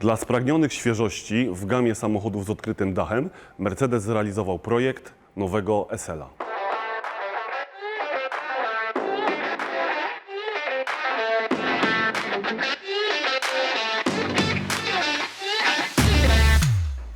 Dla spragnionych świeżości w gamie samochodów z odkrytym dachem Mercedes zrealizował projekt nowego SL-a.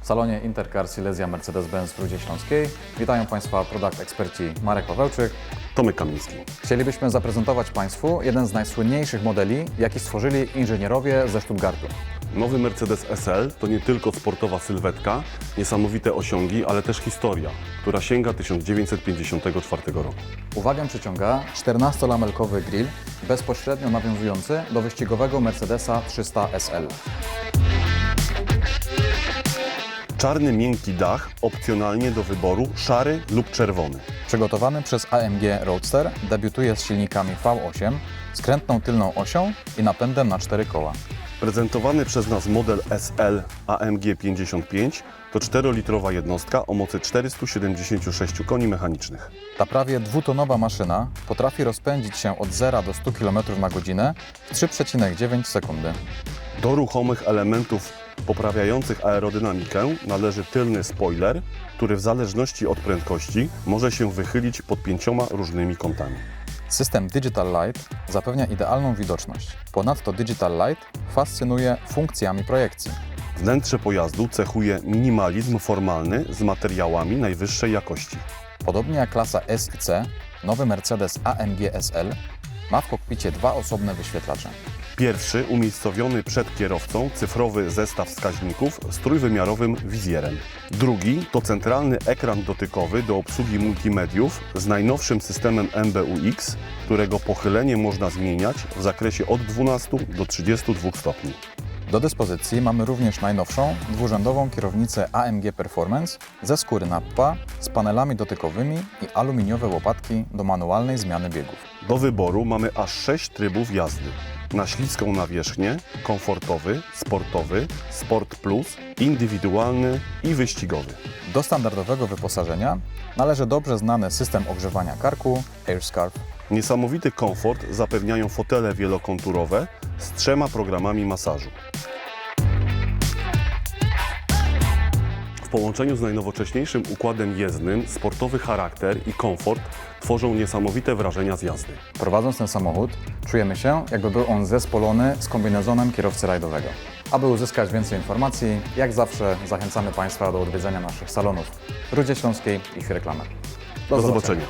W salonie Intercar Silesia Mercedes-Benz w Rudzie Śląskiej witają Państwa product eksperci Marek Pawełczyk. Tomek Kamiński. Chcielibyśmy zaprezentować Państwu jeden z najsłynniejszych modeli, jaki stworzyli inżynierowie ze Stuttgartu. Nowy Mercedes SL to nie tylko sportowa sylwetka, niesamowite osiągi, ale też historia, która sięga 1954 roku. Uwagę przyciąga 14-lamelkowy grill, bezpośrednio nawiązujący do wyścigowego Mercedesa 300 SL. Czarny miękki dach, opcjonalnie do wyboru szary lub czerwony. Przygotowany przez AMG Roadster, debiutuje z silnikami V8, skrętną tylną osią i napędem na 4 koła. Prezentowany przez nas model SL AMG 55 to 4-litrowa jednostka o mocy 476 koni mechanicznych. Ta prawie dwutonowa maszyna potrafi rozpędzić się od 0 do 100 km na godzinę w 3,9 sekundy. Do ruchomych elementów poprawiających aerodynamikę należy tylny spoiler, który w zależności od prędkości może się wychylić pod pięcioma różnymi kątami. System Digital Light zapewnia idealną widoczność. Ponadto Digital Light fascynuje funkcjami projekcji. Wnętrze pojazdu cechuje minimalizm formalny z materiałami najwyższej jakości. Podobnie jak klasa S i C, nowy Mercedes AMG SL ma w kokpicie dwa osobne wyświetlacze. Pierwszy umiejscowiony przed kierowcą cyfrowy zestaw wskaźników z trójwymiarowym wizjerem. Drugi to centralny ekran dotykowy do obsługi multimediów z najnowszym systemem MBUX, którego pochylenie można zmieniać w zakresie od 12 do 32 stopni. Do dyspozycji mamy również najnowszą, dwurzędową kierownicę AMG Performance ze skóry nappa z panelami dotykowymi i aluminiowe łopatki do manualnej zmiany biegów. Do wyboru mamy aż 6 trybów jazdy. Na śliską nawierzchnię, komfortowy, sportowy, sport plus, indywidualny i wyścigowy. Do standardowego wyposażenia należy dobrze znany system ogrzewania karku AirScarf. Niesamowity komfort zapewniają fotele wielokonturowe z trzema programami masażu. Połączeniu z najnowocześniejszym układem jezdnym, sportowy charakter i komfort tworzą niesamowite wrażenia z jazdy. Prowadząc ten samochód, czujemy się, jakby był on zespolony z kombinezonem kierowcy rajdowego. Aby uzyskać więcej informacji, jak zawsze zachęcamy Państwa do odwiedzenia naszych salonów w Rudzie Śląskiej i w reklamach. Do zobaczenia.